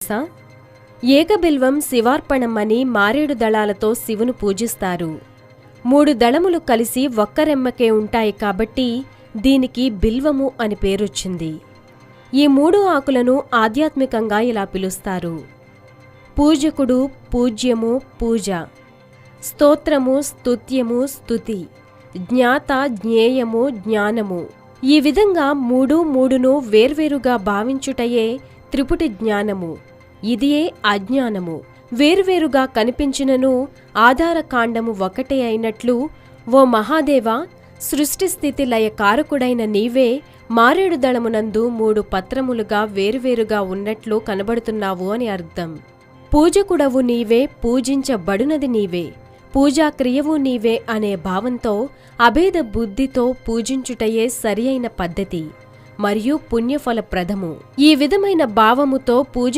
తెలుసా? ఏకబిల్వం శివార్పణమని మారేడు దళాలతో శివును పూజిస్తారు. మూడు దళములు కలిసి ఒక్కరెమ్మకే ఉంటాయి కాబట్టి దీనికి బిల్వము అని పేరొచ్చింది. ఈ మూడు ఆకులను ఆధ్యాత్మికంగా ఇలా పిలుస్తారు. పూజకుడు పూజ్యము పూజ. స్తోత్రము స్తుత్యము స్తుతి. జ్ఞాత జ్ఞేయము జ్ఞానము. ఈ విధంగా మూడు మూడును వేర్వేరుగా భావించుటయే త్రిపుటి జ్ఞానము. ఇదియే అజ్ఞానము. వేరువేరుగా కనిపించినను ఆధారకాండము ఒకటే అయినట్లు ఓ మహాదేవ సృష్టి స్థితి లయ కారకుడైన నీవే మారేడు దళమునందు మూడు పత్రములుగా వేరువేరుగా ఉన్నట్లు కనబడుతున్నావు అని అర్థం. పూజకుడవు నీవే పూజించబడునది నీవే. పూజాక్రియవు నీవే అనే భావంతో అభేద బుద్ధితో పూజించుటయే సరియైన పద్ధతి. మరియు పుణ్యఫలప్రదము. ఈ విధమైన భావముతో పూజ